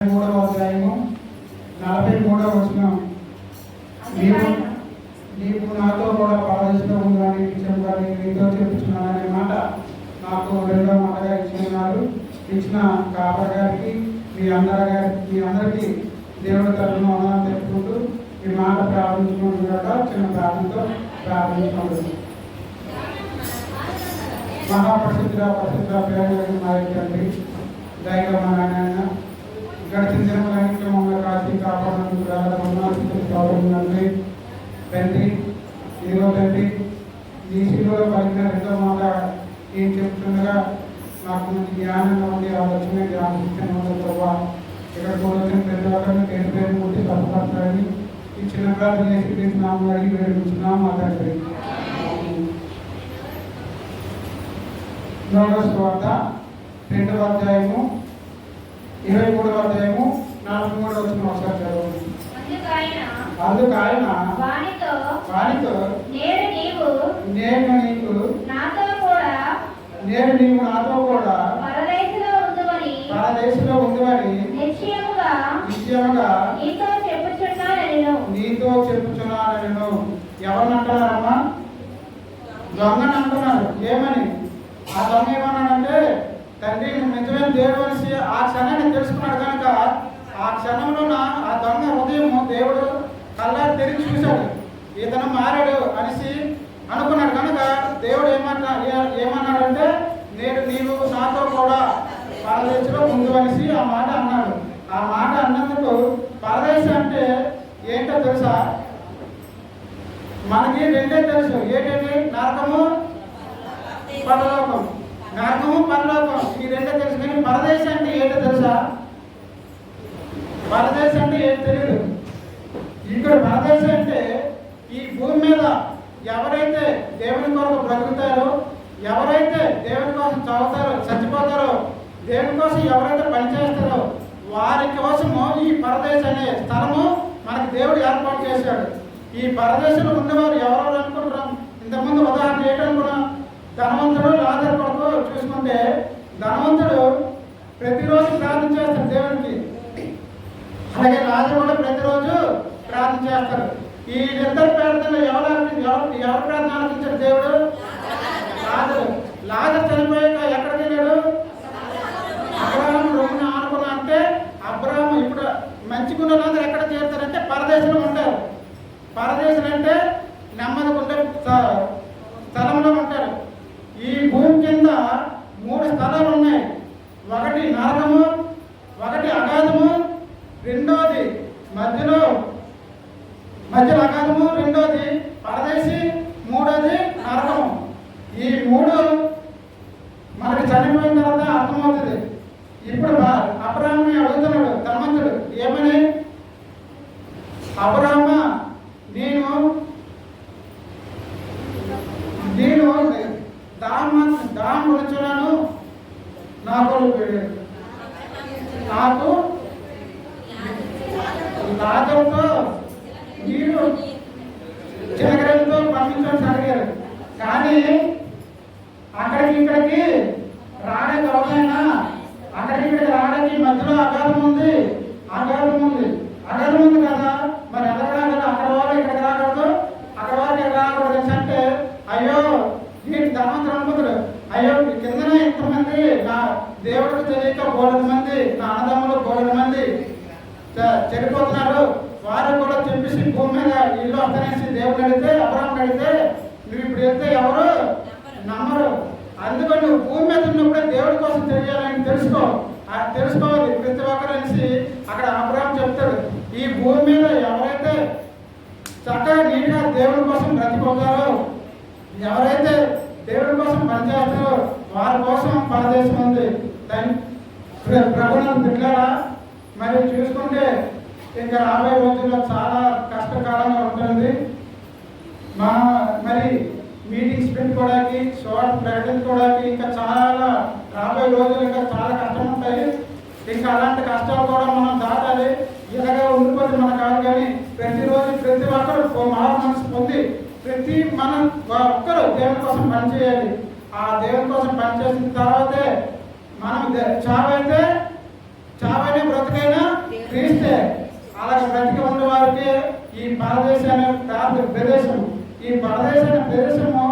మూడవ అధ్యాయము నలభై మూడవ వచనం. నీవు నీవు నాతో కూడా పాలిస్తూ ఉందని చెప్పాలి నీతో చెప్తున్నాననే మాట నాకు రెండో మాటగా ఇచ్చినారు ఇచ్చిన కాపర్ గారికి మీ అందరి గారికి మీ అందరికీ దేవుడి తరఫున వందనాలు తెలుపుకుంటూ ఈ మాట ప్రారంభించుకున్న కూడా చిన్న ప్రార్థనతో ప్రారంభించుకుంటుంది మహాప్రసిద్ధ ప్రసిద్ధ పేరు మా తండ్రి దైవమైన గడిచిన దినములన్నింటిలో మమ్మల్ని కాచి కాపాడడానికి తండ్రి ఇదిగో తండ్రి ఈ శిలువలో పలికిన రెండో మాట ఏం చెప్తుండగా నాకు మంచి జ్ఞానంగా ఉండి ఆలోచన జ్ఞానం ఉంది ప్రభావ ఇక్కడ కూడా ప్రతి ఒక్కరిని పేరు పేరు ముట్టి తప్పపడతారని ఈ చిన్న ప్రార్థన చేసి నామం అడిగి వేడుకుంటున్నాం మా తండ్రి లోకస్ వార్త రెండవ అధ్యాయము ఇరవై మూడవ అధ్యాయము నలభై మూడవ చదవండి అందుకు ఆయన వానితో నేడు నీవు నేను నీకు నాతో కూడా నేను నీవు నాతో కూడా పరదేశంలో ఉందని పరదేశంలో ఉందని నిశ్చయముగా నిశ్చయముగా నీతో చెప్పుచున్నాను నేను నీతో చెప్పుచున్నాను నేను ఎవరిని అంటున్నారమ్మా దొంగని అంటున్నారు ఏమని? ఆ దొంగ ఏమన్నాడంటే తండ్రి నువ్వు నిజమైన దేవుడు అనేసి ఆ క్షణాన్ని తెలుసుకున్నాడు కనుక ఆ క్షణంలో నా ఆ దొంగ హృదయం దేవుడు కళ్ళారు తెరిచి చూశాడు. ఇతను మారాడు అనేసి అనుకున్నాడు కనుక దేవుడు ఏమన్నా ఏమన్నాడంటే నేను నీవు నాతో కూడా పరదేశంలో ముందు అనేసి ఆ మాట అన్నాడు. ఆ మాట అన్నందుకు పరదేశం అంటే ఏంటో తెలుసా? మనకి రెండే తెలుసు. ఏంటంటే? నరకము పరలోకం నరకము పరలోకం. ఈ రెండో తెలుసు కానీ పరదేశం అంటే ఏంటో తెలుసా? పరదేశం అంటే ఏంటి తెలియదు ఇక్కడ పరదేశం అంటే ఈ భూమి మీద ఎవరైతే దేవుని కొరకు బ్రతుకుతారో ఎవరైతే దేవుని కోసం చదువుతారో చచ్చిపోతారో దేవుని కోసం ఎవరైతే పనిచేస్తారో వారి కోసము ఈ పరదేశం అనే స్థలము మనకి దేవుడు ఏర్పాటు చేశాడు. ఈ పరదేశంలో ఉన్నవారు ఎవరెవరు అనుకుంటున్నాం? ఇంతకుముందు ఉదాహరణ ఏంటనుకున్నాం? ధనవంతుడు లాజర్ కొరకు చూసుకుంటే ధనవంతుడు ప్రతిరోజు ప్రార్థన చేస్తారు దేవునికి. అలాగే లాజర్ కూడా ప్రతిరోజు ప్రార్థన చేస్తారు ఈ ఇద్దరు ప్రార్థనలు ఎవరు ఎవరు ఎవరు ప్రార్థన ఆలోచించారు దేవుడు? లాజరు లాజర్ చనిపోయాక ఎక్కడికి వెళ్ళాడు అబ్రహాం రొమ్మున ఆనుకున్నా అంటే అబ్రహాం ఇప్పుడు మంచిగున్న వాళ్ళందరూ ఎక్కడ చేరుతారంటే పరదేశంలో ఉంటారు పరదేశం అంటే నెమ్మది ఉండే స్థ- స్థలంలో ఉంటారు ఈ భూమి కింద మూడు స్థలాలు ఉన్నాయి ఒకటి నరకము ఒకటి అగాధము రెండోది మధ్యలో మధ్యలో అగాధము రెండోది పరదేశి మూడోది నరకము ఈ మూడు మనకి చనిపోయిన తర్వాత అర్థమవుతుంది ఇప్పుడు అబ్రాహ్మని అడుగుతున్నాడు ధనవంతుడు ఏమని అబ్రాహ్మ నేను నేను దామ దామ వచ్చున్నాను నాకు నాకు లాజంతో నీరు చిలకలతో పంపించడం అడిగారు కానీ అక్కడికి ఇక్కడికి రావడానికి అవసరమైనా అక్కడికి ఇక్కడికి రావడానికి మధ్యలో అగాధం ఉంది. అగాధం ఉంది. అగాధం ఉంది కదా? మరి ఎక్కడ రాగలదు అక్కడ వాళ్ళు ఇక్కడికి రాకూడదు? అక్కడ వాళ్ళు ఇక్కడ రాకూడదు అంటే అయ్యో వీటి ధనవంతుడు అనుకుంటాడు అయ్యో కిందన ఇంతమంది నా దేవుడికి తెలియక బోలెడు మంది నా అన్నదమ్ములు బోలెడు మంది చ- చెడిపోతున్నారు. వారు కూడా చెప్పేసి భూమి మీద ఇల్లు వస్తానేసి దేవుడు అడిగితే అబ్రాహం అడిగితే నువ్వు ఇప్పుడు వెళ్తే ఎవరు? నమ్మరు. అందుకని నువ్వు భూమి మీద ఉన్నప్పుడే దేవుడి కోసం తెలియాలని తెలుసుకో. తెలుసుకోవాలి. ప్రతి ఒక్కరు అనేసి అక్కడ అబ్రాహం చెప్తాడు. ఈ భూమి మీద ఎవరైతే చక్కగా నీట్గా దేవుడి కోసం బ్రతిపోతారో ఎవరైతే దేవుడి కోసం పనిచేస్తారో వారి కోసం పరదేశం ఉంది దాని ప్రభుత్వం బిడ్డారా మరి చూసుకుంటే ఇంకా రాబోయే రోజుల్లో చాలా కష్టకాలంగా ఉంటుంది. మా మరి మీటింగ్ గుర్తించుకోవడానికి శివాడు కొడాకి ఇంకా చాలా రాబోయే రోజులు ఇంకా చాలా కష్టం ఉంటాయి ఇంకా అలాంటి కష్టాలు కూడా మనం దాటాలి. ఇలాగా ఉండిపోతే మన కాదు కానీ ప్రతిరోజు ప్రతి ఒక్కరు మహా మనసు పొంది ప్రతి మనం ఒక్కరు దేవుని కోసం పనిచేయాలి ఆ దేవుని కోసం పనిచేసిన తర్వాతే మనం చావైతే చావైనా బ్రతికైనా క్రీస్తే. అలాగ బ్రతికి ఉన్న వారికి ఈ పరదేశాన్ని ప్రదేశం. ఈ పరదేశాన్ని ప్రదేశము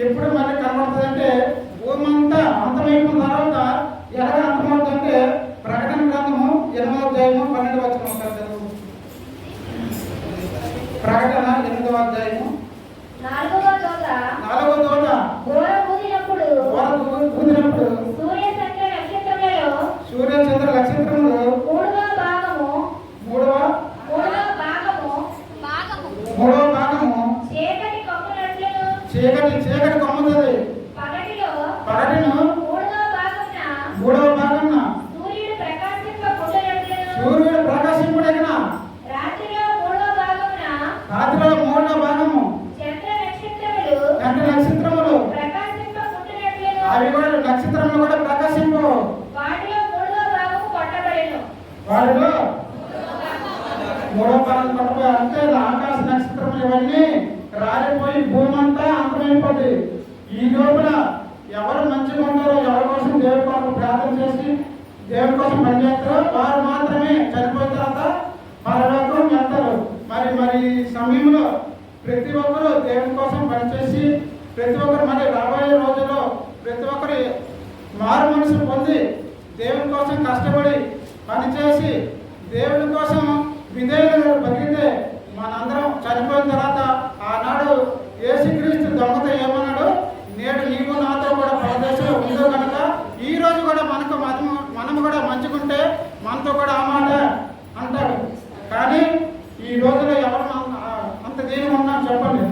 ఎప్పుడు మళ్ళీ కనబడుతుందంటే భూమి అంతా అంతమైపోయిన తర్వాత ఎలాగ అంతమవుతుందంటే ప్రకటన గ్రంథము ఎనిమిదవ అధ్యాయము పన్నెండు వచ్చిన ప్రకటన ఎనిమిదవ అధ్యాయము. నాలుగవ దూత నాలుగవ తోట. సూర్య చంద్ర నక్షత్రములలో. సూర్య చంద్ర నక్షత్రములు మూడవ భాగము మూడవ మూడవ భాగము మూడవ భాగము చీకటి కమ్మునట్లును చీకటి చీకటి కొమ్ముతుంది పగటిను మూడవ భాగమున సూర్యుడు ప్రకాశింపుడగిన రాత్రిలో మూడవ భాగము. చంద్ర నక్షత్రములు అవి కూడా నక్షత్రములు కూడా ప్రకాశింపు. వాటిలో మూడవ భాగం పట్టుకో అంటే ఆకాశ నక్షత్రములు ఇవన్నీ రాలిపోయి భూమి అంతా అంతమైపోతుంది ఈ లోపల ఎవరు మంచిగా ఉంటారో ఎవరి కోసం దేవుడి కొరకు ప్రార్థన చేసి దేవుడి కోసం పనిచేస్తారో వారు మాత్రమే చనిపోయిన తర్వాత పరలోకం వెళ్తారు. మరి మరి సమయంలో ప్రతి ఒక్కరూ దేవుడి కోసం పనిచేసి ప్రతి ఒక్కరు మరి రాబోయే రోజుల్లో ప్రతి ఒక్కరు మారు మనసు పొంది దేవుని కోసం కష్టపడి పనిచేసి దేవుని కోసం విధేయులు బతికితే మనందరం చనిపోయిన తర్వాత ఆనాడు యేసుక్రీస్తు దొంగతో ఏమన్నాడు నేడు నీవు నాతో కూడా పరదేశంలో ఉందో కనుక ఈ రోజు కూడా మనకు మనము మనము కూడా మంచుకుంటే మనతో కూడా ఆ మాట అంటాడు కానీ ఈ రోజులో ఎవరు మన- ఆ- అంత దీని ఉన్నాం చెప్పండి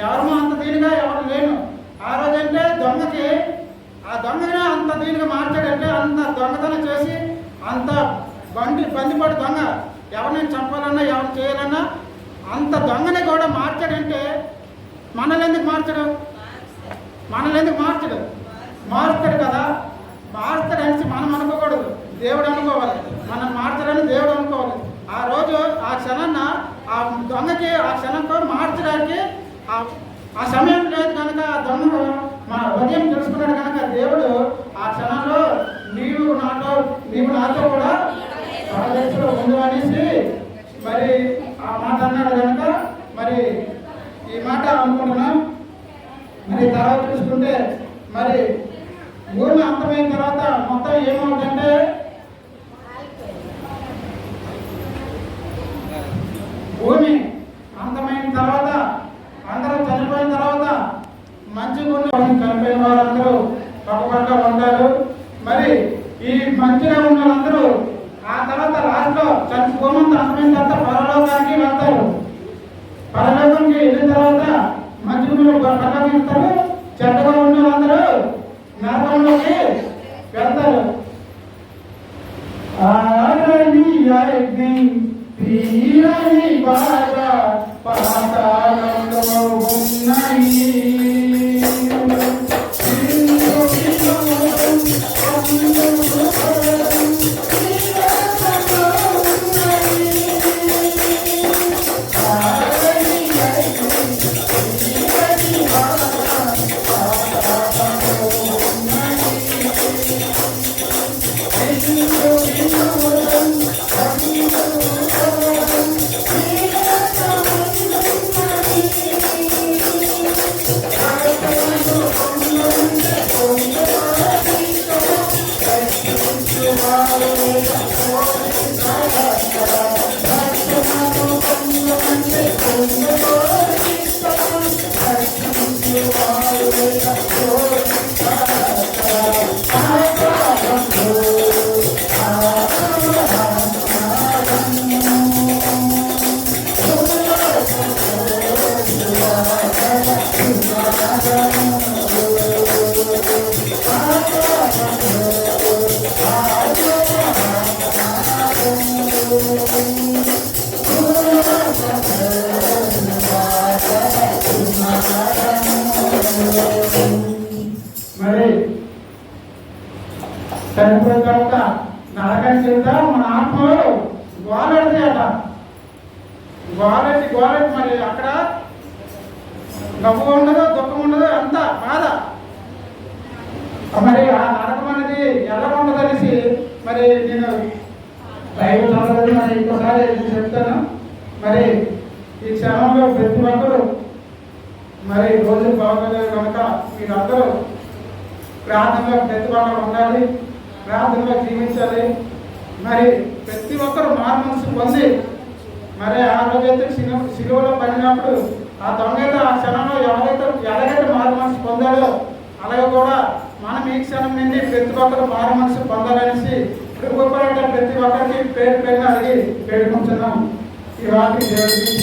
ఎవరు అంత దీనిగా ఎవరు లేను ఆ రోజంటే దొంగకి ఆ దొంగని అంత దీనిగా మార్చాడంటే అంత దొంగతనం చేసి అంత బండి బందిపడి దొంగ. ఎవరిని చంపాలన్నా ఎవరిని చేయాలన్నా అంత దొంగని కూడా మార్చాడంటే మనల్ని ఎందుకు మార్చడు? మనల్ని ఎందుకు మార్చడు? మారుస్తాడు కదా. మారుస్తాడు అనేసి మనం అనుకోకూడదు. దేవుడు అనుకోవాలి. మనం మార్చడని దేవుడు అనుకోవాలి. ఆ రోజు ఆ క్షణాన్న ఆ దొంగకి ఆ క్షణంతో మార్చడానికి ఆ ఆ సమయం లేదు కనుక ఆ దొంగ మన ఉదయం తెలుసుకున్నాడు కనుక దేవుడు ఆ క్షణంలో నీవు నాతో నీవు నాతో కూడా పరదేశంలో ఉండు అనేసి మరి ఆ మాట అన్నాడు కనుక మరి ఈ మాట అనుకుంటున్నాం. మరి తర్వాత చూసుకుంటే మరి భూమి అంతమైన తర్వాత మొత్తం ఏమవుతుందంటే భూమి అంతమైన తర్వాత అందరూ చనిపోయిన తర్వాత మంచి గుండె చనిపోయిన వారందరూ పక్కపక్క ఉంటారు మరి ఈ మంచిగా ఉన్న వాళ్ళందరూ ఆ తర్వాత లాస్ట్లో చని తర్వాత పరలోకానికి వెళ్తారు. పరలోకంకి వెళ్ళిన తర్వాత మంచి గుండెలు పరలోకిస్తారు చెడ్డగా ఉన్న వాళ్ళందరూ నరకంలోకి వెళ్తారు. ఆరని అగ్ని తీరని బాధ మరి చనిపోయిన తర్వాత నరకం కింద మన ఆత్మలో గోలెడతాయట గోలెట్టి గోలెట్టి మరి అక్కడ నవ్వు ఉండదు దుఃఖం ఉండదు అంత బాధ. మరి ఆ నరకం అనేది ఎలా ఉండదు మరి నేను బైబిల్ చదవలేదు మరి ఇంకోసారి చెప్తాను. మరి ఈ క్షణంలో ప్రతి ఒక్కరు మరి రోజు బాగోలేదు కనుక మీరందరూ ప్రార్థనలో ప్రతి ఒక్కరు ఉండాలి ప్రార్థనలో జీవించాలి. మరి ప్రతి ఒక్కరు మారు మనసు పొంది మరి ఆ రోజైతే సినిమ శిలువలో పడినప్పుడు ఆ దొంగైతే ఆ క్షణంలో ఎవరైతే ఎలాగైతే మారు మనసు పొందాడో అలాగే కూడా మనం ఈ క్షణం నుండి ప్రతి ఒక్కరు మారు మనసు పొందాలనేసి కృపపరట ప్రతి ఒక్కరికి పేరు పేరున అడిగి పెట్టుకుంటున్నాం ఈ రాత్రి దేవుడికి